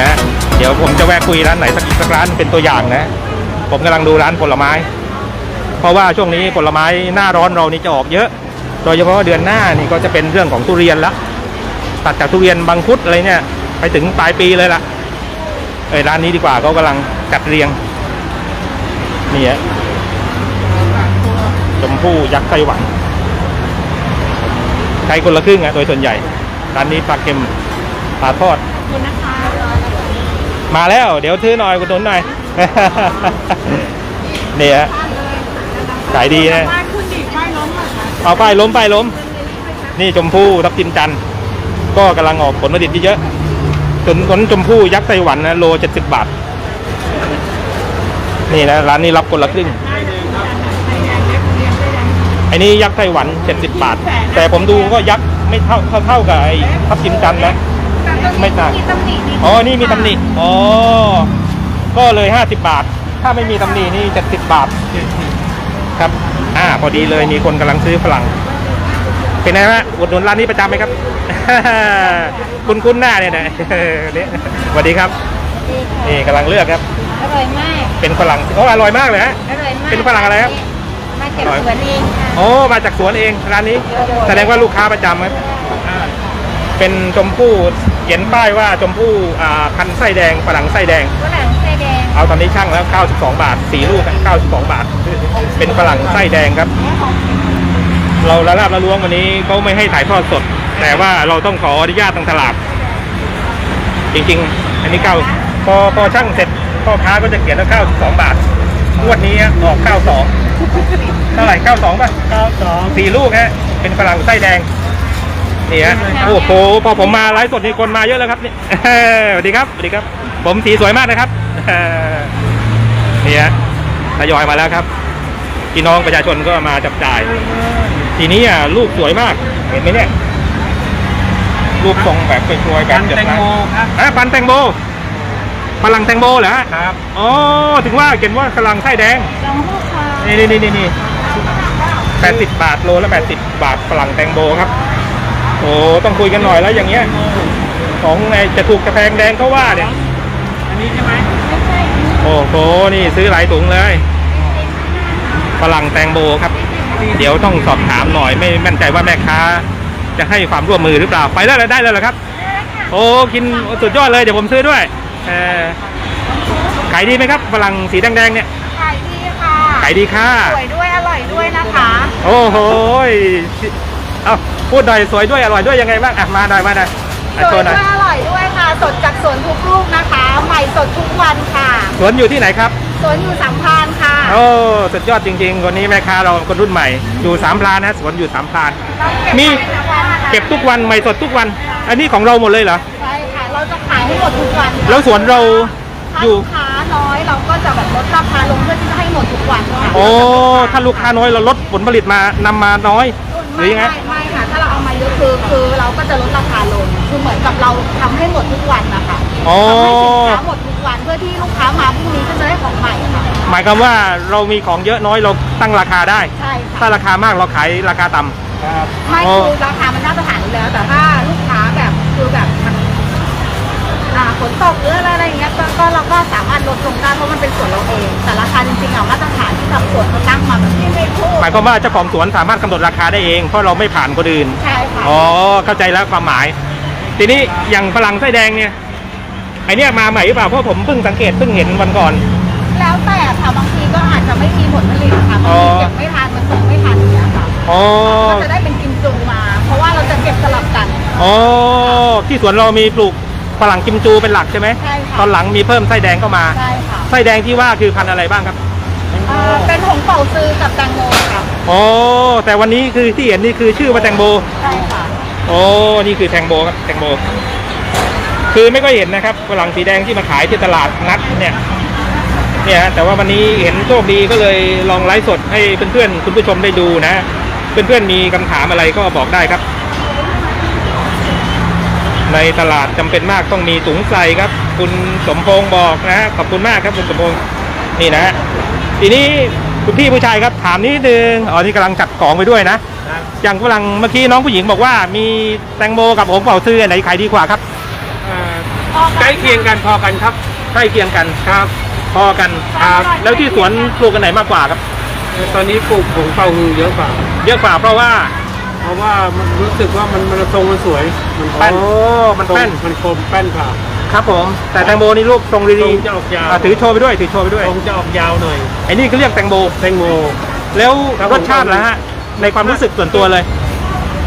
นะ เดี๋ยวผมจะแวะคุยร้านไหนสักอีกสักร้านเป็นตัวอย่างนะ ผมกำลังดูร้านผลไม้ เพราะว่าช่วงนี้ผลไม้หน้าร้อนเรานี่จะออกเยอะ โดยเฉพาะเดือนหน้านี่ก็จะเป็นเรื่องของทุเรียนละตัดจากทุเรียนบางคุดอะไรเนี่ยไปถึงปลายปีเลยล่ะเอ้ยร้านนี้ดีกว่าเขากำลังจัดเรียงนี่ฮะชมพู่ยักษ์ไต้หวันใช้คนละครึ่งอะโดยส่วนใหญ่ร้านนี้ปลาเค็มปลาทอดคุณนะคะ มาแล้ว เดี๋ยวซื้อหน่อยกุณนุนหน่อยนี่ฮะขายดีนะป้ายคุณดิป้ายล้มเหรอคะเอาป้ายล้มป้ายล้ม นี่ชมพู่ทับทิมจันทร์ก็กำลังออกผลผลิตเยอะๆส่วนผลชมพู่ยักษ์ไต้หวันนะโลเจ็ดสิบบาท นี่นะร้านนี้รับคนละครึ่งไอ้นี่ยักษ์ไต้หวันเจ็ดสิบบาท แต่ผมดูก็ยักษ์ไม่เท่าเท่าเท่ากับไอ้ทับทิมจันทร์นะ ไม่ต่างมีตำหนินิดอ๋อ นี่มีตำหนิ อ๋อ ก็เลยห้าสิบบาท ถ้าไม่มีตำหนินี่เจ็ดสิบบาท ครับ อ่า พอดีเลย มีคนกำลังซื้อฝรั่ง เป็นไงฮะอุดหนุนร้านนี้ประจำไหมครับ คุณคุ้นหน้าเนี่ยนะเนี่ยสวัสดีครับนี่กำลังเลือกครับ อร่อยมาก เป็นฝรั่งโอ้อร่อยมากเลยฮะ อร่อยมากเป็นฝรั่งอะไรครับ มาจากสวนเองค่ะ โอ้ มาจากสวนเองร้านนี้ แสดงว่าลูกค้าประจำครับอ่าเป็นชมพู่เขียนป้ายว่าชมพู่อ่าพันธุ์ไส้แดงฝรั่งไส้แดง ฝรั่งไส้แดงเอาตอนนี้ช่างแล้ว 92 บาท4ลูกอะ92 บาท เป็นฝรั่งไส้แดงครับ เราละลาบละล้วงวันนี้เขาไม่ให้ถ่ายทอดสด แต่ว่าเราต้องขออนุญาตทางตลาด จริงๆ อันนี้เก้าพอพอช่างเสร็จพ่อค้าก็จะเขียนว่า92 บาทงวดนี้ออก92เท่าไหร่92ป่ะ92 4ลูกฮะเป็นฝรั่งไส้แดง นี่ฮะโอ้โหพอผมมาไลฟ์สดนี่คนมาเยอะแล้วครับนี่สวัสดีครับสวัสดีครับ ผมสีสวยมากนะครับนี่ฮะทยอยมาแล้วครับพี่น้องประชาชนก็มาจับจ่าย ทีนี้อะลูกสวยมากเห็นไหมเนี่ยลูกทรงแบบสวยๆแบบเดือดร้อนอะพันธุ์แตงโมฝรั่งแตงโมเหรอฮะครับอ๋อถึงว่าเขียนว่าฝรั่งไส้แดงลองพูดค่ะนี่นี่นี่นี่นี่แปดสิบบาทโลละแปดสิบบาทฝรั่งแตงโมครับโอ้ต้องคุยกันหน่อยแล้วอย่างเงี้ย ของไอ้จะถูกกระแพงแดงเขาว่าเนี่ยอันนี้ใช่ไหมไม่ใช่โอ้โหนี่ซื้อหลายถุงเลยฝรั่งแตงโมครับ เดี๋ยวต้องสอบถามหน่อยไม่มั่นใจว่าแม่ค้า จะให้ความร่วมมือหรือเปล่าไปได้เลยได้เลยเหรอครับ โอ้กินสุดยอดเลยเดี๋ยวผมซื้อด้วยเออขายดีไหมครับฝรั่งสีแดงๆเนี่ยขายดีค่ะขายดีค่ะ สวยด้วยอร่อยด้วยนะคะ โอ้โหย เอาพูดหน่อยสวยด้วยอร่อยด้วยยังไงบ้างอะมาหน่อยมาหน่อยสอะโชวยว์หน่ด้อวยยอร่อยด้วยค่ะ สดจากสวนทุกลูกนะคะ ใหม่สดทุกวันค่ะสวนอยู่ที่ไหนครับสวนอยู่สัมพันธ์ค่ะโอ้สุดยอดจริงๆคนนี้แม่ค้าเราคนรุ่นใหม่อยู่สามพรานนะสวนอยู่สามพราน มี เก็บทุกวันใหม่สดทุกวัน อันนี้ของเราหมดเลยเหรอใช่ค่ะ เราจะขายให้หมดทุกวันค่ะแล้วสวนเราถ้าอยู่ลูกค้าน้อยเราก็จะแบบลดราคาลงเพื่อที่จะให้หมดทุกวันค่ะโอ้ถ้าลูกค้าน้อยเราลดผลผลิตมานำมาน้อย หรือยังไง ไม่ไม่ค่ะ ถ้าเราเอามาเยอะคือคือเราก็จะลดราคาลง คือเหมือนกับเราทำให้หมดทุกวันนะคะอ๋อ ทำให้สินค้าหมดทุกวันเพื่อที่ลูกค้ามาพรุ่งนี้ก็จะได้ของใหม่ค่ะหมายความว่าเรามีของเยอะน้อยเราตั้งราคาได้ ใช่ถ้าค่ะราคามากเราขายราคาต่ำครับไม่อ๋อ คือราคามันมาตรฐานอยู่แล้ว แต่ถ้าลูกค้าแบบคือแบบ มันอ่าฝนตกหรืออะไรอะไรอย่างเงี้ยก็ก็เราก็สามารถลดลงได้เพราะมันเป็นส่วนเราเอง แต่ราคาจริงๆอะมาตรฐานที่ทางสวนเขาตั้งมาแบบนี้ไม่พูดหมายความว่าเจ้าของสวนสามารถกำหนดราคาได้เอง เพราะเราไม่ผ่านคนอื่น ใช่ค่ะอ๋อ เข้าใจแล้วความหมาย ทีนี้อย่างฝรั่งไส้แดงเนี่ยไอเนี้ยมาใหม่หรือเปล่าเพราะผมเพิ่งสังเกตเพิ่งเห็นวันก่อน แล้วแต่ค่ะบางทีก็อาจจะไม่มีผลผลิตค่ะบางอ๋อทีเก็บไม่ทันมันส่งไม่ทันอย่างเงี้ยค่ะอ๋อ ก็จะได้เป็นกิมจูมา เพราะว่าเราจะเก็บสลับกัน อ๋อ ที่สวนเรามีปลูก ฝรั่งกิมจูเป็นหลักใช่ไหมใช่ค่ะตอนหลังมีเพิ่มไส้แดงเข้ามา ใช่ค่ะไส้แดงที่ว่าคือพันธุ์อะไรบ้างครับอ่าเป็นหงเป่าซื้อกับแตงโมค่ะอ๋อแต่วันนี้คือที่เห็นนี่คือชื่อว่าแตงโมใช่ค่ะโอ้นี่คือแตงโมครับแตงโม คือไม่ค่อยเห็นนะครับฝรั่งสีแดงที่มาขายที่ตลาดนัดเนี่ยเนี่ยฮะแต่ว่าวันนี้เห็นโชคดีก็เลยลองไลฟ์สดให้เพื่อนๆคุณผู้ชมได้ดูนะ เพื่อนๆมีคำถามอะไรก็บอกได้ครับ ในตลาดจำเป็นมากต้องมีถุงใส่ครับ คุณสมพงษ์บอกนะฮะขอบคุณมากครับคุณสมพงษ์นี่นะฮะทีนี้คุณพี่ผู้ชายครับถามนิดนึงอ๋อนี่กำลังจัดของไปด้วยนะครับอย่างฝรั่งเมื่อกี้น้องผู้หญิงบอกว่ามีแตงโมกับโองเป่าซื้ออันไหนขายดีกว่าครับอ่าใกล้เคียงกันพอกันครับใกล้เคียงกันครับ พอกันครับแล้วที่สวนปลูกกันไหนมากกว่าครับ ตอนนี้ปลูกผงเป่าฮือเยอะกว่า เยอะกว่าเพราะว่าเพ ราะว่ามันรู้สึกว่ามันมันทรงมันสวย มันแป้นโอ้มันแป้นทรงมันคมแป้นกว่า ครับผม แต่แตงโมนี่ลูกทรงทรดีงจะออกยาว ๆอะถือโชว์ไปด้วยถือโชว์ไปด้วยทรงจะออกยาวหน่อยไอ้นี่ก็เรียกแตงโมแตงโม แล้วครับผม รสชาติละฮะในความรู้สึกส่วนตัวเลย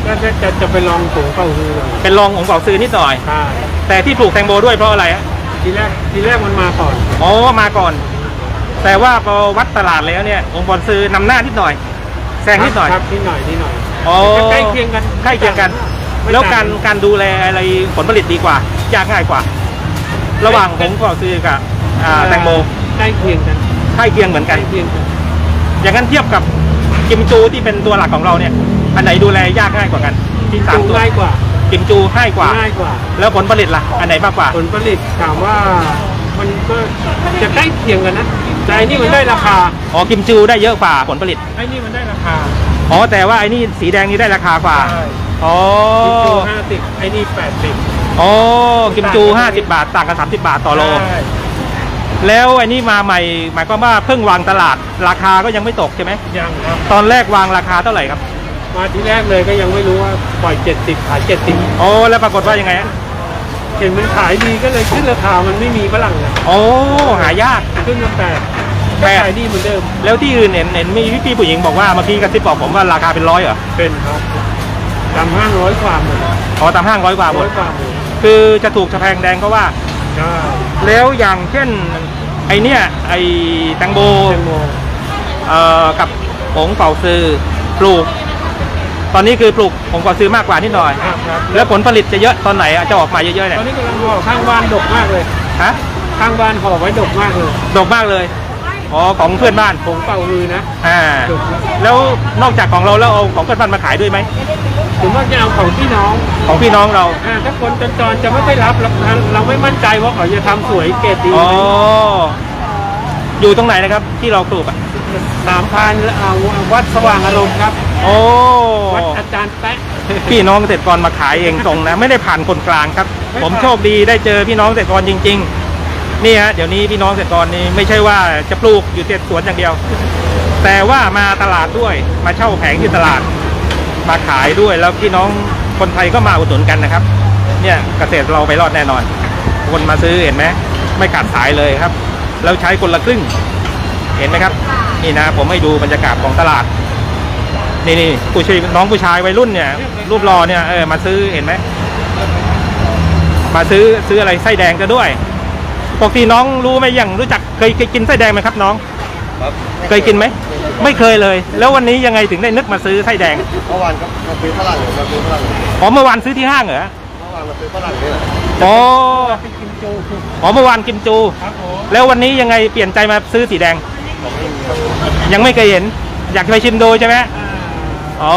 ก็จะจะจะไปลองผงเป่าฮือหน่อยเป็นรองของเป่าซื้อนิดหน่อย ใช่แต่ที่ปลูกแตงโมด้วยเพราะอะไรฮะทีแรกทีแรกมันมาก่อนอ๋อมาก่อน แต่ว่าพอวัดตลาดแล้วเนี่ยองค์กรซื้อนำหน้านิดหน่อยแซงนิดหน่อย ครับนิดหน่อยนิดหน่อย อ๋อจะใกล้เคียงกันใกล้เคียงกัน ไม่แล้วต่งการการดูแลอะไรผลผลิตดีกว่า ยากง่ายกว่า ระหว่างผงเป่าซื้อกับอ่าแตงโมใกล้เคียงกันใกล้เคียงเหมือนใกกัล้น เคียงกันอย่างนั้นเทียบกับกิมจูที่เป็นตัวหลักของเราเนี่ย อันไหนดูแลยากง่ายกว่ากันที่สามตัวง่ายกว่ากิมจูง่ายกว่า ง่ายกว่า แล้วผลผลิตล่ะ อันไหนมากกว่า ผลผลิตถามว่ามันก็จะใกล้เคียงกันนะแต่อันนี้มันได้ราคาอ๋อกิมจูได้เยอะกว่าผลผลิต ไอ้นี่มันได้ราคา อ๋อแต่ว่าไอ้นี่สีแดงนี่ได้ราคากว่า ใช่อ๋อ กิโลห้าสิบไอ้นี่แปดสิบอ๋อ กิมจู 50 บาท ต่างกัน 30 บาทต่อโล แล้วไอ้นี่มาใหม่ หมายความว่าเพิ่งวางตลาด ราคาก็ยังไม่ตกใช่ไหม ยังครับ ตอนแรกวางราคาเท่าไหร่ครับ มาทีแรกเลยก็ยังไม่รู้ว่าปล่อยเจ็ดสิบขายเจ็ดสิบอ๋อ แล้วปรากฏว่ายังไงฮะเห็นมันขายดีก็เลยขึ้นราคามันไม่มีฝรั่งนะโอ้หายาก ขึ้นมาแปด แปก็ดขายดีเหมือนเดิม แล้วที่อื่นเห็นเห็นมีพี่ผู้หญิงบอกว่าเมื่อกี้กระซิบบอกผมว่าราคาเป็นร้อยเหรอ เป็นครับตามห้างร้อยกว่าหมดอ๋อตามห้างร้อยกว่าหมร้อดยกว่าหมดคือจะถูกจะแพงแดงก็ว่า ใช่ แล้วอย่างเช่นไอเนี่ยไอแตงโมแตงโมเอ่อกับผงเป่าซื้อปลูก ตอนนี้คือปลูกผงเป่าซื้อมากกว่านิดหน่อยครับครับแล้วผลผลิตจะเยอะตอนไหนอะจะออกมาเยอะๆตเนี่ยอนนี้กำลังห่อข้างบ้านดกมากเลย ฮะ ข้างบ้านห่อไว้ดกมากเลย ดกมากเลย อ๋อของเพื่อนบ้านผงเป่าฮือนะอ่าแล้วนอกจากของเราแล้วเอาของเพื่อนบ้านมาขายด้วยไหมถึงว่าจะเอาของพี่น้องของพี่น้องเราอ่าถ้าคนจรๆจะไม่ค่อยรับเราเราไม่มั่นใจว่าเขาจะทำสวยเกรดดีอ๋ออยู่ตรงไหนนะครับที่เราปลูกอะสามพันอ่าวัดสว่างอารมณ์ครับโอ้วัดอาจารย์แป๊ะพี่น้องเกษตรกรมาขายเองตรงนะ ไม่ได้ผ่านคนกลางครับ ไม่ผมผ่านโชคดีได้เจอพี่น้องเกษตรกรจริง ๆ นี่ฮะเดี๋ยวนี้พี่น้องเกษตรกรนี่ไม่ใช่ว่าจะปลูกอยู่แต่สวนอย่างเดียว แต่ว่ามาตลาดด้วยมาเช่าแผงที่ตลาด มาขายด้วยแล้วพี่น้องคนไทยก็มาอุดหนุนกันนะครับ เนี่ยเกษตรเราไปรอดแน่นอน คนมาซื้อเห็นไหมไม่ขาดสายเลยครับแล้วใช้คนละครึ่ง เห็นไหมครับ นี่นะ ผมให้ดูบรรยากาศของตลาด นี่นี่ผู้ชายน้องผู้ชายวัยรุ่นเนี่ย รูปรอเนี่ยเออมาซื้อเห็นไหมมาซื้อซื้ออะไรไส้แดงก็ด้วย ปกติน้องรู้ไหมยังรู้จักเคยเคยกินไส้แดงไหมครับน้อง ครับเคยกินไหม ไม่เคยเลย แล้ววันนี้ยังไงถึงได้นึกมาซื้อไส้แดงเมื่อวานก็มาซื้อฝรั่งอยู่มาซื้อฝรั่งอยู่อ๋อเมื่อวานซื้อที่ห้างเหรอเมื่อวานมาซื้อฝรั่งนี่แหละอ๋อไปกินจูอ๋อเมื่อวานกิมจูครับผมแล้ววันนี้ยังไงเปลี่ยนใจมาซื้อสีแดงผมไม่มีครับยังไม่เคยเห็น อยากไปชิมดูใช่ไหมอ๋อ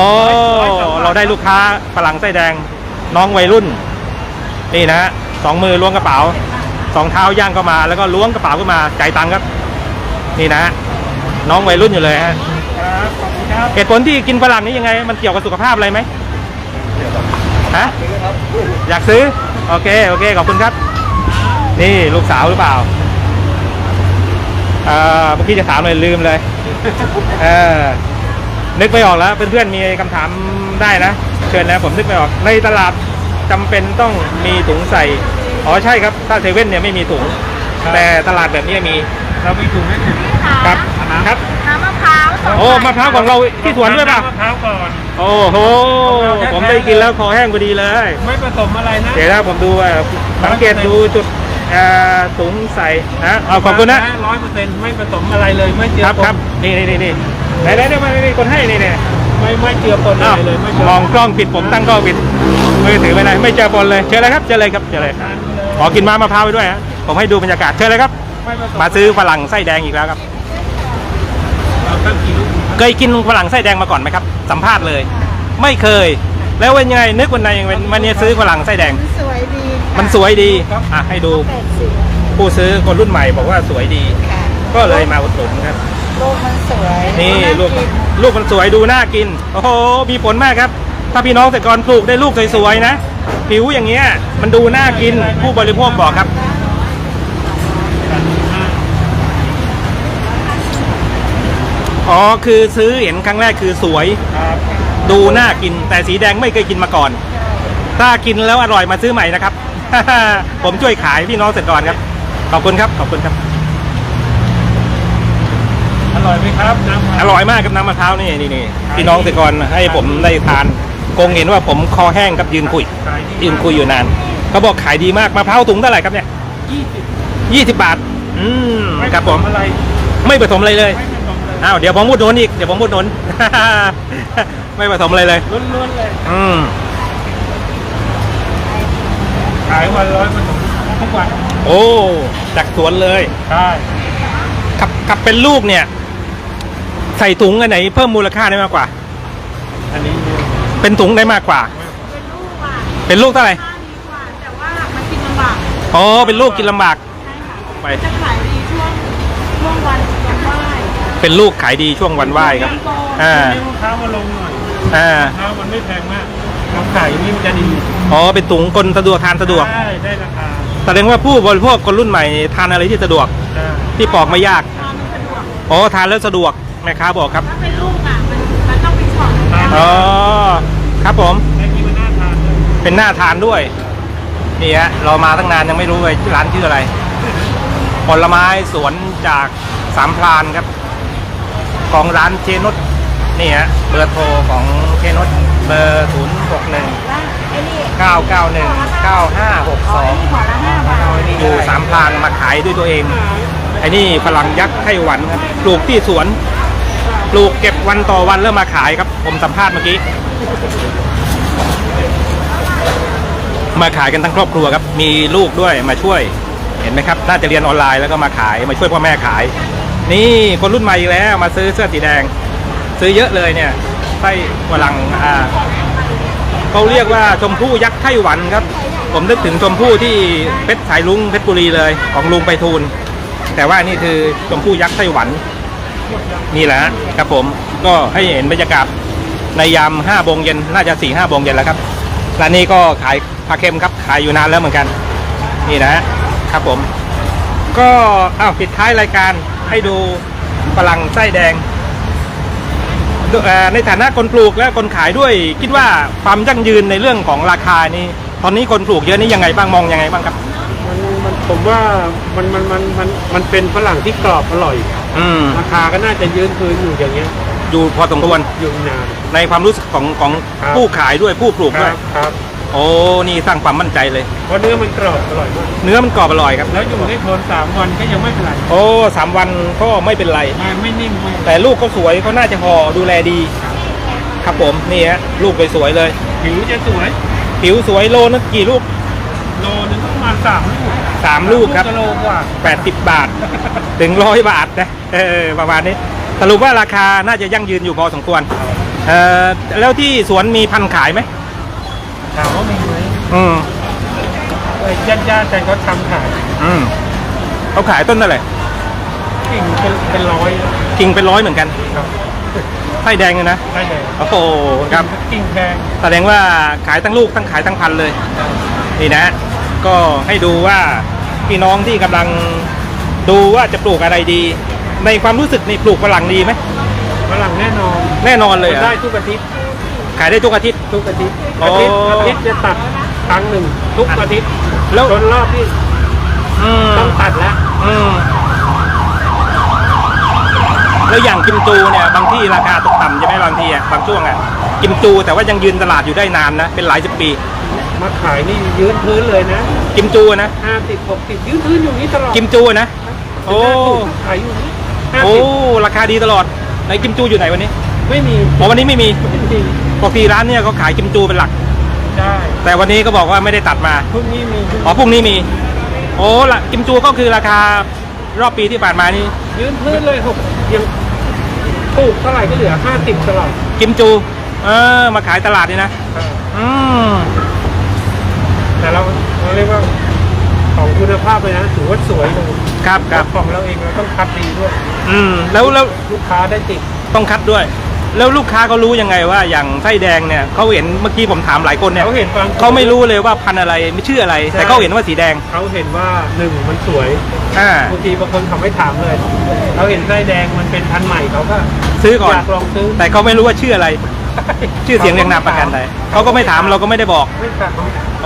เราได้ลูกค้าฝรั่งไส้แดง น้องวัยรุ่น นี่นะฮะสองมือล้วงกระเป๋า สองเท้าย่างเข้ามาแล้วก็ล้วงกระเป๋าขึ้นมาจ่ายตังค์ครับ นี่นะฮะน้องวัยรุ่นอยู่เลยฮะครับขอบคุณครับเหตุผลที่กินฝรั่งนี้ยังไง มันเกี่ยวกับสุขภาพอะไรไหมฮะซื้อครับอยากซื้อ โอเคโอเคขอบคุณครับ นี่ลูกสาวหรือเปล่าอ่าเมื่อกี้จะถามเลยลืมเลยเออนึกไม่ออกแล้วเพื่อนๆมีคำถามได้นะ เชิญนะผมนึกไม่ออก ในตลาดจำเป็นต้องมีถุงใส่ อ๋อใช่ครับถ้าเซเว่นเนี่ยไม่มีถุงแต่ตลาดแบบนี้มีเรามีถุงให้ถึงครับครับ น้ำมะพร้าวสดโอ้มะพร้าวของเราที่สวนด้วยป่ะมะพร้าวก่อน โอ้โห ผมได้กินแล้วคอแห้งพอดีเลย ไม่ผสมอะไรนะ เดี๋ยวนะผมดูอะสังเกตดูจุดอ่าถุงใส่นะเอาขอบคุณนะ ร้อยเปอร์เซ็นต์ไม่ผสมอะไรเลย ไม่เจือครับปนครับนี่นี่นี่นี่ไหนไหนเนี่ยมานี่คนให้นี่เนี่ยไม่ไม่เจือปนอะอ้าวไรเลย ไม่เจืมองกล้องผิดผมตั้งกล้องผิดมือถือไปไหนไม่เจอปนเลยเชิญเลยครับเชิญเลยครับเชิญเลย ขอกินม้ามะพร้าวไปด้วยฮะผมให้ดูบรรยากาศเชิญเลยครับไม่ผสมมาซื้อฝรั่งไส้แดงอีกแล้วครับเอาตั้งกี่ลูกเคยกินฝรั่งไส้แดงมาก่อนไหมครับ สัมภาษณ์เลย ไม่เคย แล้ววันยังไงนึกวันไหนวันนี้ซื้อฝรั่งไส้แดง สวยดีค่ะมันสวยดีอะให้ดูแปดสิบผู้ซื้อคนรุ่นใหม่บอกว่าสวยดีค่ะก็เลยมาอุดหนุนครับลูกมันสวยนี่าลูกกินลูกมันสวยดูน่ากิน โอ้โหมีผลมากครับ ถ้าพี่น้องเกษตรกรปลูกได้ลูกสวยๆนะ ผิวอย่างเงี้ยมันดูน่ากินผู้บริโภคบอกครับ อ๋อคือซื้อเห็นครั้งแรกคือสวยครับดูน่ากิน แต่สีแดงไม่เคยกินมาก่อน ถ้ากินแล้วอร่อยมาซื้อใหม่นะครับ ผมช่วยขายพี่น้องเกษตรกรครับ ขอบคุณครับ ขอบคุณครับ อร่อยไหมครับน้ำอร่อยมากกับน้ำมะพร้าวนี่นี่นี่พี่น้องเกษตรกรให้ผมได้ทาน คงเห็นว่าผมคอแห้งกับยืนคุยขายดียืนคุยอยู่นานเขาบอกขายดีมากมะพร้าวถุงเท่าไหร่ครับเนี่ยยี่สิบยี่สิบบาท อืมครับผมอะไร ไม่ผสมอะไรเลยไม่ผสมเลยอ้าวเดี๋ยวผมพูดโน้นอีกเดี๋ยวผมพูดโน้นไม่ผสมอะไรเลยล้วนๆเลยอืมขายวันร้อยผสมทุกวันโอ้จากสวนเลยใช่กับกับเป็นลูกเนี่ย ใส่ถุงอันไหนเพิ่มมูลค่าได้มากกว่าอันนี้ เป็นถุงได้มากกว่า เป็นลูกอะเป็นลูกเท่าไหร่ค่าดีกว่า แต่ว่ามันกินลำบากอ๋อเป็นลูกกินลำบาก ใช่ค่ะไป จะขายดีช่วงช่วงวันวันไหว้ เป็นลูกขายดีช่วงวันไหว้ครับอ่าให้ลูกค้ามาลงหน่อยอ่าลูกค้ามันไม่แพงมากเราขายอย่างนี้มันจะดีอ๋อเป็นถุงคนสะดวกทานสะดวกใช่ได้ราคาแสดงว่าผู้บริโภคคนรุ่นใหม่ทานอะไรที่สะดวกใช่ที่ปอกไม่ยากทานมันสะดวก อ๋อทานแล้วสะดวกแม่ค้าบอกครับ ถ้าเป็นลูกอะ มันมันต้องเป็นช็อตอ๋อ ครับผมแค่นี้มันน่าทานเลยเป็นหน้าทานด้วยนี่ฮะเรามาตั้งนานยังไม่รู้เลยร้านชื่ออะไร ผลไม้สวนจากสามพรานครับ ของร้านเชนุชนี่ฮะเบอร์โทรของเชนุชเบอร์ศูนย์หกหนึ่งแล้วไอ้นี่เก้าเก้าหนึ่งเก้าห้าหกอ๋สออไอ้งนี่ห่อละห้าบาทอยู่สามพรานมาขายด้วยตัวเองไอ้นี่ฝรั่งยักษ์ไต้หวันครับปลูกที่สวน ปลูกเก็บ วันต่อวันแล้วมมาขายครับ ผมสัมภาษณ์เมื่อกี้ มาขายกันทั้งครอบครัวครับ มีลูกด้วยมาช่วย เห็นไหมครับ น่าจะเรียนออนไลน์แล้วก็มาขายมาช่วยพ่อแม่ขาย นี่คนรุ่นใหม่อีกแล้วมาซื้อเสื้อสีแดง ซื้อเยอะเลยเนี่ยไส้ฝรั่งอ่าเขาเรียกว่าชมพู่ยักษ์ไต้หวันครับ ผมนึกถึงชมพู่ที่เพชรสายลุงเพชรบุรีเลย ของลุงไปทูลแต่ว่านี่คือชมพู่ยักษ์ไต้หวัน นี่แหละครับผมก็ให้เห็นบรรยากาศในยามห้าโมงเย็นน่าจะสี่ห้าโมงเย็นแล้วครับร้านนี้ก็ขายปลาเค็มครับขายอยู่นานแล้วเหมือนกัน นี่นะครับผม ก็อ้าวปิดท้ายรายการให้ดูฝรั่งไส้แดงในฐานะคนปลูกและคนขายด้วย คิดว่าความยั่งยืนในเรื่องของราคานี้ตอนนี้คนปลูกเยอะนี่ยังไงบ้างมองยังไงบ้างครับ มันมันผมว่ามันมันมันมันมันเป็นฝรั่งที่กรอบอร่อย อืมราคาก็น่าจะยืนคืนอยู่อย่างเงี้ยอยู่พอสมควรอยู่นาน ในความรู้สึกของของครับผู้ขายด้วยผู้ปลูกคด้วรัยบครับโอ้นี่สร้างความมั่นใจเลย เพราะเนื้อมันกรอบอร่อยมากเนื้อมันกรอบอร่อยครับ แล้วอยู่ได้ทนสามวันก็ยังไม่เป็นไรโอ้สามวันก็ไม่เป็นไร ไม่ไม่นิ่มไม่แต่ลูกเขาสวยเขาน่าจะห่อดูแลดี ครับผมนี่ฮะลูกสวยๆเลย ผิวจะสวยผิวสวยโลนึกกี่ลูกโลนึงประ มาณสามลูกสามลูกครับจะโลกว่า80บาท ถึงร้อยบาทนะเออประมาณนี้สรุปว่าราคาน่าจะยั่งยืนอยู่พอสมควรเออแล้วที่สวนมีพันธุ์ขายไหมถามว่ามีไหมอืมญาติญาติๆแต่เขาทำขายอืมเขาขายต้นเท่าไหร่กิ่งเป็นเป็นร้อยกิ่งเป็นร้อยเหมือนกันครับไส้แดงเลยนะได้เลยโอ้โหครับกิ่งแพงแสดงว่าขายทั้งลูกทั้งขายทั้งพันเลยนี่นะ ก็ให้ดูว่าพี่น้องที่กำลังดูว่าจะปลูกอะไรดี ในความรู้สึกนี่ปลูกฝรั่งดีไหมฝรั่งแน่นอนแน่นอนเลยเหรอได้ทุกอาทิตย์ขายได้ทุกอาทิตย์ทุกอาทิตย์โอ้อาทิตย์อาทิตย์จะตัดครั้งหนึ่งทุกอาทิตย์แล้วจนรอบที่อืมต้องตัดแล้วอืมแล้วอย่างกิมจูเนี่ยบางที่ราคาตกต่ำใช่ไหมบางทีอะบางช่วงอะกิมจูแต่ว่ายังยืนตลาดอยู่ได้นานนะเป็นหลายสิบปี มาขายนี่ยืนพื้นเลยนะกิมจูนะ ห้าสิบหกสิบยืนพื้นอยู่นี้ตลอดกิมจูนะ โอ้ ขายอยู่นี่ห้าโอ้ สิบราคาดีตลอดในกิมจูอยู่ไหนวันนี้ไม่มีอ๋อวันนี้ไม่มีไม่มีปกติร้านเนี่ยเขาขายกิมจูเป็นหลัก ได้แต่วันนี้ก็บอกว่าไม่ได้ตัดมาพรุ่งนี้มีอ๋อพรุ่งนี้มี โอ้ละกิมจูก็คือราคารอบปีที่ผ่านมานี่ยืนพื้นเลยหกยังปลูกเท่าไหร่ก็เหลือห้าสิบตลอดกิมจู เออมาขายตลาดนี่นะ อืม แต่เราเราเรียกว่าของคุณภาพเลยนะถือว่าสวยเลยครับครับของเราเองเราต้องคัดดีด้วย อืม แล้วแล้วลูกค้าได้ติดต้องคัดด้วย แล้วลูกค้าเขารู้ยังไงว่าอย่างไส้แดงเนี่ยเขาเห็นเมื่อกี้ผมถามหลายคนเนี่ยเขาเห็นบางเขาไม่รู้เลยว่าพันธุ์อะไรไม่ชื่ออะไร แต่เขาเห็นว่าสีแดงเขาเห็นว่าหนึ่งมันสวยอ่าบางทีบางคนเขาไม่ถามเลยเขาเห็นไส้แดงมันเป็นพันธุ์ใหม่เขาก็ซื้อก่อนอยากลองซื้อแต่เขาไม่รู้ว่าชื่ออะไร ชื่อเสียงเรียงนามประกันใดเขาก็ไม่ถามเราก็ไม่ได้บอกไม่ถาม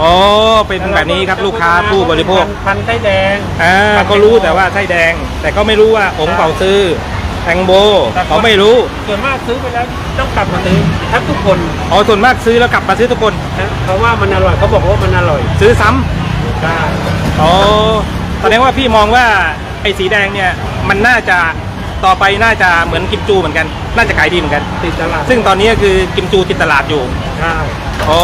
อ๋อเป็นแบบนี้ครับลูกค้าผู้บริโภคพันธุ์ไส้แดงอ่าเขารู้แต่ว่าไส้แดง แต่เขาไม่รู้ว่าองค์เป่าซื้อแตงโมเขาไม่รู้ส่วนมากซื้อไปแล้วต้องกลับมาซื้อแทบทุกคนอ๋อส่วนมากซื้อแล้วกลับมาซื้อทุกคนนะเพราะว่ามันอร่อยเขาบอกว่ามันอร่อย ซื้อซ้ำใช่อ๋อแสดงว่าพี่มองว่าไอ้สีแดงเนี่ยมันน่าจะ ต่อไปน่าจะเหมือนกิมจูเหมือนกัน น่าจะขายดีเหมือนกัน ติดตลาดซึ่งตอนนี้ก็คือกิมจูติดตลาดอยู่ ใช่โอ้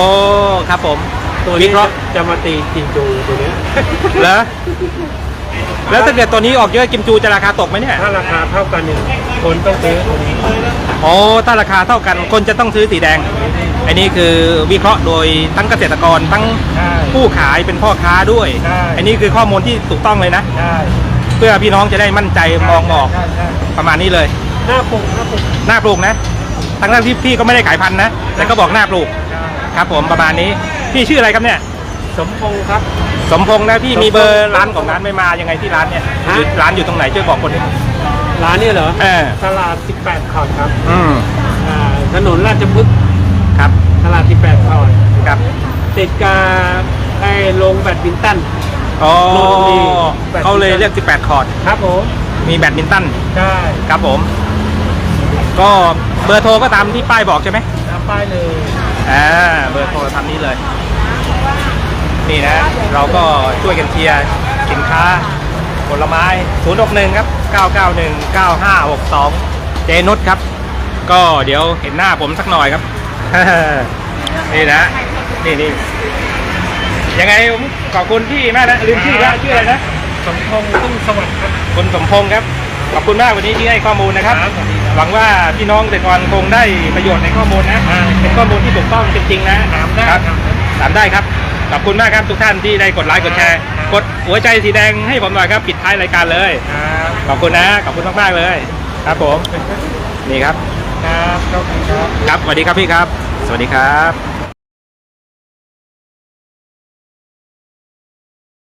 ครับผมตัววินี้เคราะห์จะมาตีจิงจูตัวเนี้ยเหรอแล้วถ้าเกิดตัวนี้ออกเยอะกิมจูจะราคาตกไหมเนี่ยถ้าราคาเท่ากันเนี่ยคนต้องซื้อตัวนี้อ๋อถ้าราคาเท่ากันคนจะต้องซื้อสีแดง อันนี้คือวิเคราะห์โดยทั้งเกษตรกรทั้งใช่ ผู้ขายเป็นพ่อค้าด้วย ใช่ อันนี้คือข้อมูลที่ถูกต้องเลยนะ ใช่เพื่อพี่น้องจะได้มั่นใจมองออก ใช่ใช่ ประมาณนี้เลย หน้าปลูกหน้าปลูกหน้าปลูกนะทั้งนั้นที่พี่ก็ไม่ได้ขายพันธุ์นะแต่ก็บอกหน้าปลูกใช่ครับผมประมาณนี้พี่ชื่ออะไรครับเนี่ย สมพงษ์ครับ สมพงษ์นะพี่มีเบอร์ร้านของร้านไม่มายังไงที่ร้านเนี่ยฮะอยู่ร้านอยู่ตรงไหนช่วยบอกคนหนึ่งร้านนี้เหรอเออตลาด 18ขอดครับอืมอ่าถนนราชพฤกษ์ครับตลาด 18ขอดครับติดกับไอ้โรงแบดมินตัน อ๋อโลนี่ เขาเลยเรียก18คอร์ดครับผม มีแบดมินตันใช่ครับผม ก็เบอร์โทรก็ตามที่ป้ายบอกใช่ไหมตามป้ายเลยอ่าเบอร์โทรทำนี้เลย นี่นะ เราก็ช่วยกันเชียร์สินค้าผลไม้ 061 ครับ 991 9562 เจนุชครับ ก็เดี๋ยวเห็นหน้าผมสักหน่อยครับ นี่นะ นี่นี่ยังไงผมขอบคุณพี่มากนะ ลืมชื่อแล้วชื่ออะไรนะ สมพงษ์ตุ้งสวัสดิ์ครับ คุณสมพงษ์ครับ ขอบคุณมากวันนี้ที่ให้ข้อมูลนะครับ ครับสวัสดีครับ หวังว่าพี่น้องเกษตรกรคงได้ประโยชน์ในข้อมูลนะ อ่า เป็นข้อมูลที่ถูกต้องจริงๆนะถามได้ครับ ครับ ถามได้ครับ ขอบคุณมากครับทุกท่านที่ได้กดไลค์กดแชร์ ครับ กดหัวใจสีแดงให้ผมหน่อยครับปิดท้ายรายการเลย ครับขอบคุณนะ ขอบคุณมากๆเลย ครับผม นี่ครับ ครับขอบคุณครับ ครับสวัสดีครับพี่ครับ สวัสดีครับ